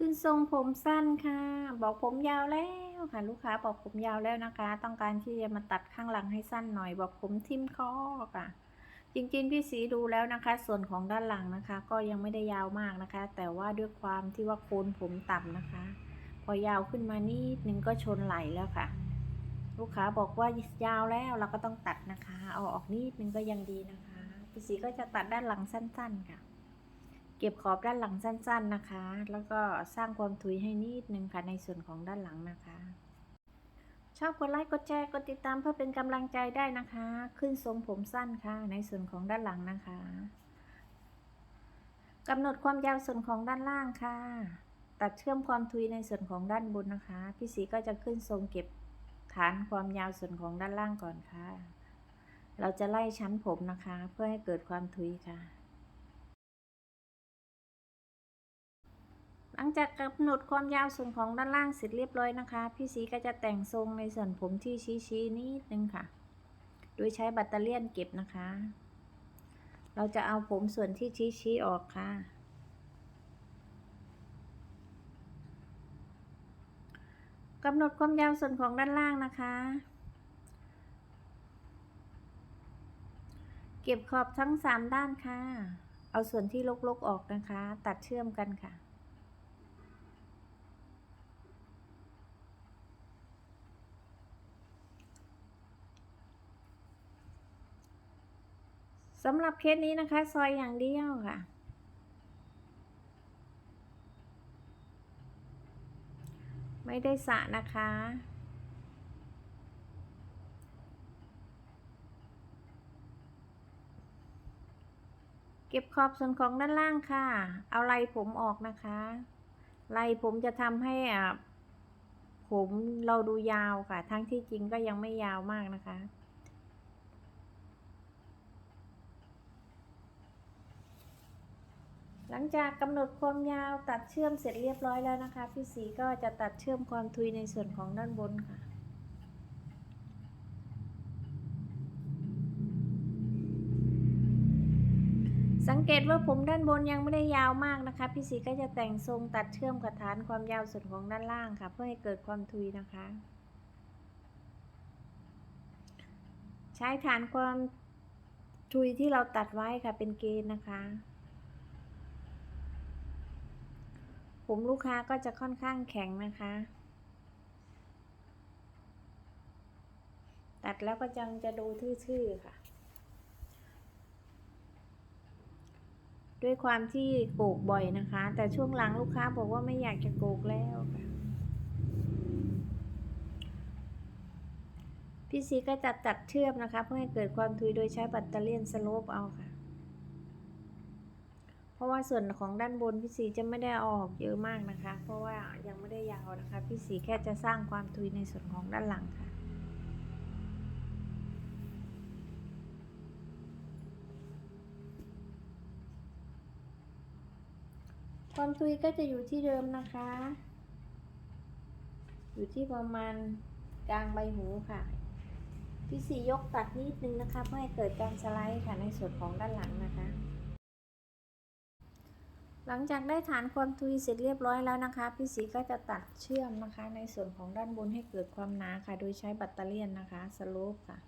ขึ้นทรงผมสั้นค่ะ บอกผมยาวแล้วค่ะ ลูกค้าบอกผมยาวแล้วนะคะ ต้องการที่จะมาตัดข้างหลังให้สั้นหน่อย บอกผมทิ่มคอค่ะ จริงๆพี่สีดูแล้วนะคะ ส่วนของด้านหลังนะคะ ก็ยังไม่ได้ยาวมากนะคะ แต่ว่าด้วยความที่ว่าโคนผมต่ำนะคะ พอยาวขึ้นมานิดนึงก็ชนไหลแล้วค่ะ ลูกค้าบอกว่ายาวแล้วเราก็ต้องตัดนะคะ เอาออกนิดนึงก็ยังดีนะคะพี่สีก็จะตัดด้านหลังสั้น ๆค่ะ เก็บขอบด้านหลังสั้น ๆนะคะ แล้วก็สร้างความทุยให้นิดนึงค่ะในส่วนของด้านหลังนะคะ ชอบกดไลค์กดแชร์กดติดตามเพื่อเป็นกำลังใจได้นะคะ ขึ้นทรงผมสั้นค่ะ ในส่วนของด้านหลังนะคะกำหนดความยาวส่วนของด้านล่างค่ะ ตัดเชื่อมความทุยในส่วนของด้านบนนะคะ พี่สีก็จะขึ้นทรงเก็บฐานความยาวส่วนของด้านล่างก่อนค่ะ เราจะไล่ชั้นผมนะคะ เพื่อให้เกิดความทุยค่ะ หลังจากกำหนดความยาวส่วนของด้านล่างเสร็จเรียบร้อยนะคะ พี่สีก็จะแต่งทรงในส่วนผมที่ชี้ๆนิดนึงค่ะ โดยใช้แบตเตอรี่ยนเก็บนะคะ เราจะเอาผมส่วนที่ชี้ๆออกค่ะ กำหนดความยาวส่วนของด้านล่างนะคะ เก็บขอบทั้งสามด้านค่ะ เอาส่วนที่ลกๆออกนะคะ ตัดเชื่อมกันค่ะ สำหรับเคสนี้นะคะ ซอยอย่างเดียวค่ะ ไม่ได้สะนะคะ เก็บขอบส่วนของด้านล่างค่ะ เอาไหลผมออกนะคะไหลผมจะทำให้ผมเราดูยาวค่ะ ทั้งที่จริงก็ยังไม่ยาวมากนะคะ หลังจากกำหนดความยาวตัดเชื่อมเสร็จเรียบร้อยแล้วนะคะ พี่สีก็จะตัดเชื่อมความทุยในส่วนของด้านบนค่ะสังเกตว่าผมด้านบนยังไม่ได้ยาวมากนะคะ พี่สีก็จะแต่งทรงตัดเชื่อมกับฐานความยาวส่วนของด้านล่างค่ะ เพื่อให้เกิดความทุยนะคะ ใช้ฐานความทุยที่เราตัดไว้ค่ะเป็นเกณฑ์นะคะ ผมลูกค้าก็จะค่อนข้างแข็งนะคะ ตัดแล้วก็จังจะดูทื่อๆค่ะ ด้วยความที่โกกบ่อยนะคะ แต่ช่วงหลังลูกค้าบอกว่าไม่อยากจะโกกแล้วค่ะพี่ซีก็จะตัดเชื่อมนะคะ เพื่อให้เกิดความทุยโดยใช้แบัตเตอรี่สโลปเอาค่ะ เพราะว่าส่วนของด้านบนพี่สีจะไม่ได้เอาออกเยอะมากนะคะ เพราะว่ายังไม่ได้ยาวนะคะพี่สีแค่จะสร้างความทุยในส่วนของด้านหลังค่ะความทุยก็จะอยู่ที่เดิมนะคะ อยู่ที่ประมาณกลางใบหูค่ะ พี่สียกตัดนิดนึงนะคะเพื่อให้เกิดการสไลด์ค่ะในส่วนของด้านหลังนะคะ หลังจากได้ฐานความทุยเสร็จเรียบร้อยแล้วนะคะ พี่สีก็จะตัดเชื่อมนะคะ ในส่วนของด้านบนให้เกิดความหนาค่ะ โดยใช้แบัตเตอรี่ยนนะคะสโลปค่ะ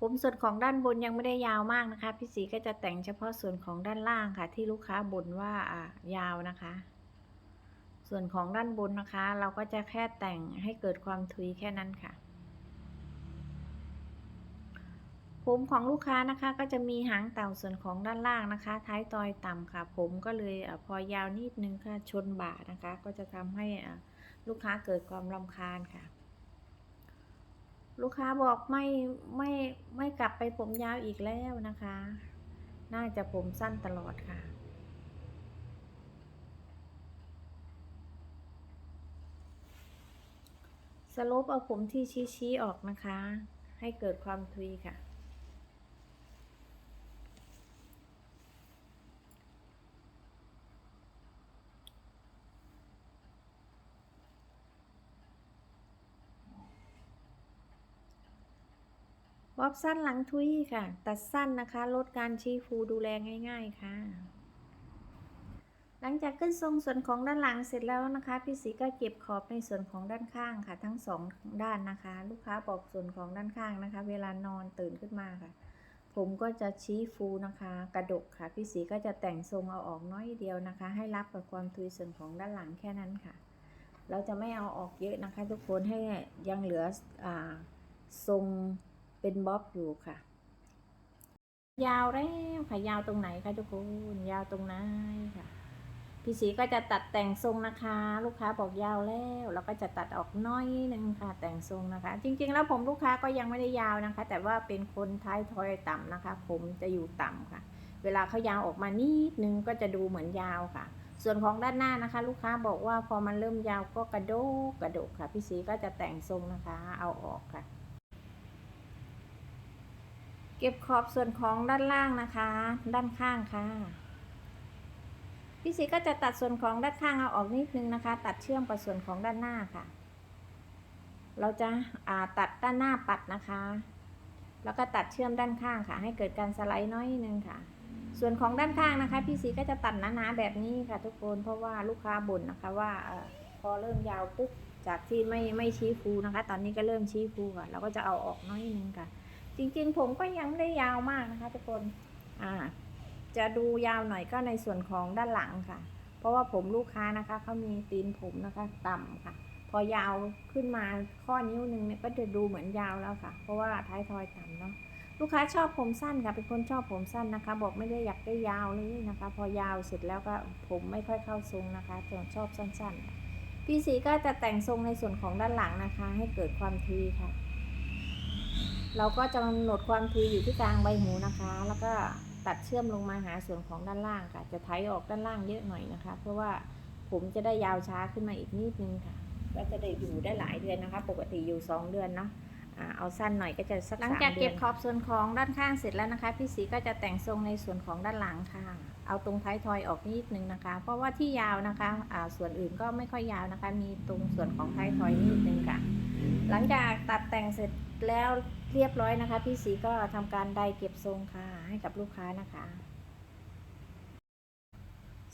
ผมส่วนของด้านบนยังไม่ได้ยาวมากนะคะ พี่สีก็จะแต่งเฉพาะส่วนของด้านล่างค่ะ ที่ลูกค้าบ่นว่าอ่ายาวนะคะ ส่วนของด้านบนนะคะ เราก็จะแค่แต่งให้เกิดความทุยแค่นั้นค่ะ ผมของลูกค้านะคะก็จะมีหางเต่าส่วนของด้านล่างนะคะ ท้ายตอยต่ำค่ะ ผมก็เลยอพอยาวนิดนึงค่ะชนบ่านะคะ ก็จะทำให้ลูกค้าเกิดความรำคาญค่ะ ลูกค้าบอกไม่ไม่ไม่กลับไปผมยาวอีกแล้วนะคะ น่าจะผมสั้นตลอดค่ะสลปเอาผมที่ชี้ๆออกนะคะ ให้เกิดความทุยค่ะ อบสั้นหลังทุยค่ะ ตัดสั้นนะคะ ลดการชี้ฟูดูแลง่าย ๆค่ะ หลังจากขึ้นทรงส่วนของด้านหลังเสร็จแล้วนะคะ พี่สีก็เก็บขอบในส่วนของด้านข้างค่ะ ทั้งสองด้านนะคะ ลูกค้าบอกส่วนของด้านข้างนะคะ เวลานอนตื่นขึ้นมาค่ะ ผมก็จะชี้ฟูนะคะ กระดกค่ะ พี่สีก็จะแต่งทรงเอาออกน้อยเดียวนะคะ ให้รับกับความทุยส่วนของด้านหลังแค่นั้นค่ะ เราจะไม่เอาออกเยอะนะคะ ทุกคนให้ยังเหลืออทรง เป็นบ๊อบอยู่ค่ะ ยาวแล้วค่ะยาวตรงไหนคะทุกคนยาวตรงไหนค่ะ พี่สีก็จะตัดแต่งทรงนะคะ ลูกค้าบอกยาวแล้วเราก็จะตัดออกน้อยนึงค่ะ แต่งทรงนะคะ จริง ๆ แล้วผมลูกค้าก็ยังไม่ได้ยาวนะคะ แต่ว่าเป็นคนท้ายทอยต่ำนะคะ ผมจะอยู่ต่ำค่ะ เวลาเขายาวออกมานิดนึงก็จะดูเหมือนยาวค่ะส่วนของด้านหน้านะคะ ลูกค้าบอกว่าพอมันเริ่มยาวก็กระโดกกระโดกค่ะ พี่สีก็จะแต่งทรงนะคะ เอาออกค่ะ เก็บขอบส่วนของด้านล่างนะคะ ด้านข้างค่ะ พี่สีก็จะตัดส่วนของด้านข้างเอาออกนิดนึงนะคะ ตัดเชื่อมกับส่วนของด้านหน้าค่ะ เราจะาตัดด้านหน้าปัดนะคะ แล้วก็ตัดเชื่อมด้านข้างค่ะ ให้เกิดการสไลด์น้อยนึงค่ะ ส่วนของด้านข้างนะคะ พี่สีก็จะตัดหนาๆแบบนี้ค่ะ ทุกคนเพราะว่าลูกค้าบ่นนะคะว่าอพอเริ่มยาวปุ๊บจากที่ไม่ไม่ชี้ฟูนะคะ ตอนนี้ก็เริ่มชี้ฟูค่ะ เราก็จะเอาออกน้อยนึงค่ะ จริงๆผมก็ยังไม่ได้ยาวมากนะคะทุกคนอ่าจะดูยาวหน่อยก็ในส่วนของด้านหลังค่ะ เพราะว่าผมลูกค้านะคะเขามีตีนผมนะคะต่ำค่ะ พอยาวขึ้นมาข้อนิ้วหนึ่งเนี่ยก็จะดูเหมือนยาวแล้วค่ะ เพราะว่าท้ายทอยต่ำเนาะลูกค้าชอบผมสั้นค่ะเป็นคนชอบผมสั้นนะคะ บอกไม่ได้อยากได้ยาวเลยนะคะ พอยาวเสร็จแล้วก็ผมไม่ค่อยเข้าทรงนะคะส่วนชอบสั้นๆพี่สีก็จะแต่งทรงในส่วนของด้านหลังนะคะ ให้เกิดความทีค่ะ เราก็จะกำหนดความทีอยู่ที่กลางใบหูนะคะ แล้วก็ตัดเชื่อมลงมาหาส่วนของด้านล่างค่ะ จะไถออกด้านล่างเยอะหน่อยนะคะ เพราะว่าผมจะได้ยาวช้าขึ้นมาอีกนิดนึงค่ะ ก็จะได้อยู่ได้หลายเดือนนะคะ ปกติอยู่ 2 เดือนเนาะเอาสั้นหน่อยก็จะสักหลังจากเก็บขอบส่วนของด้านข้างเสร็จแล้วนะคะ พี่สีก็จะแต่งทรงในส่วนของด้านหลังค่ะ เอาตรงท้ายทอยออกนิดนึงนะคะ เพราะว่าที่ยาวนะคะอ่าส่วนอื่นก็ไม่ค่อยยาวนะคะ มีตรงส่วนของท้ายทอยนิดนึงค่ะ หลังจากตัดแต่งเสร็จ แล้วเรียบร้อยนะคะ พี่สีก็ทำการไดเก็บทรงค่ะ ให้กับลูกค้านะคะ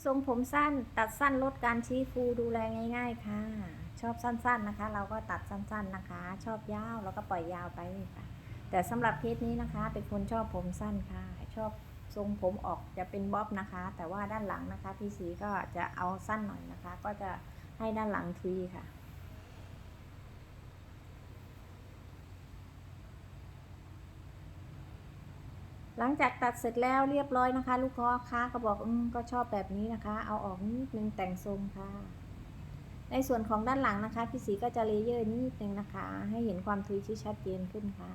ทรงผมสั้นตัดสั้นลดการชี้ฟูดูแลง่าย ๆ ค่ะ ชอบสั้นๆนะคะ เราก็ตัดสั้นๆนะคะ ชอบยาวเราก็ปล่อยยาวไปค่ะ แต่สำหรับเคสนี้นะคะ เป็นคนชอบผมสั้นค่ะ ชอบทรงผมออกจะเป็นบ๊อบนะคะ แต่ว่าด้านหลังนะคะ พี่สีก็จะเอาสั้นหน่อยนะคะ ก็จะให้ด้านหลังทุยค่ะ หลังจากตัดเสร็จแล้วเรียบร้อยนะคะ ลูกค้าก็บอกอืมก็ชอบแบบนี้นะคะ เอาออกนิดนึงแต่งทรงค่ะ ในส่วนของด้านหลังนะคะพี่สีก็จะเลเยอร์นิดนึงนะคะ ให้เห็นความทุยที่ชัดเจนขึ้นค่ะ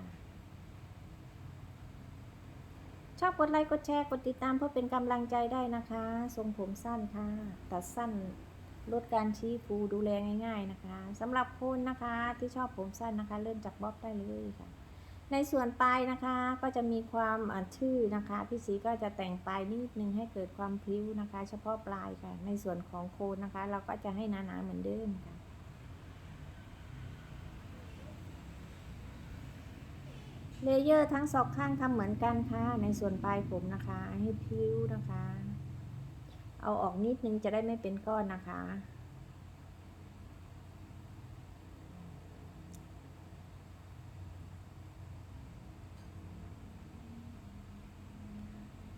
ชอบกดไลค์กดแชร์กดติดตามเพื่อเป็นกำลังใจได้นะคะ ทรงผมสั้นค่ะ ตัดสั้นลดการชี้ฟูดูแลง่าย ๆนะคะสำหรับคนนะคะที่ชอบผมสั้นนะคะ เริ่มจากบ๊อบได้เลยค่ะ ในส่วนปลายนะคะก็จะมีความชื่อนะคะพี่สีก็จะแต่งปลายนิดนึงให้เกิดความพลิ้วนะคะ เฉพาะปลายค่ะ ในส่วนของโคนนะคะ เราก็จะให้หนาๆเหมือนเดิมค่ะเลเยอร์ทั้งสองข้างทำเหมือนกันค่ะ ในส่วนปลายผมนะคะ ให้พลิ้วนะคะ เอาออกนิดนึงจะได้ไม่เป็นก้อนนะคะ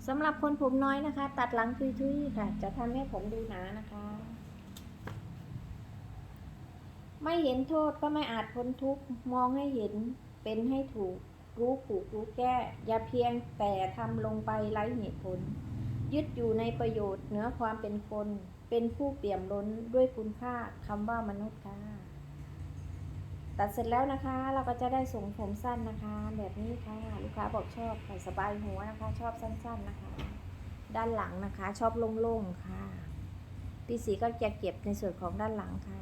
สำหรับคนผมน้อยนะคะ ตัดหลังทุยๆค่ะ จะทำให้ผมดูหนานะคะ ไม่เห็นโทษก็ไม่อาจพ้นทุกข์มองให้เห็นเป็นให้ถูก รู้ผูกรู้แก้ อย่าเพียงแต่ทำลงไปไร้เหตุผล ยึดอยู่ในประโยชน์เหนือความเป็นคน เป็นผู้เปี่ยมล้นด้วยคุณค่าคำว่ามนุษย์ค่ะ ตัดเสร็จแล้วนะคะ เราก็จะได้ทรงผมสั้นนะคะ แบบนี้ค่ะลูกค้าบอกชอบใส่สบายหัวนะคะ ชอบสั้นๆนะคะ ด้านหลังนะคะ ชอบโล่งๆค่ะพี่สีก็จะเก็บในส่วนของด้านหลังค่ะ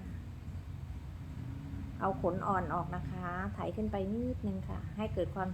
เอาขนอ่อนออกนะคะ ไถขึ้นไปนิดนึงค่ะ ให้เกิดความ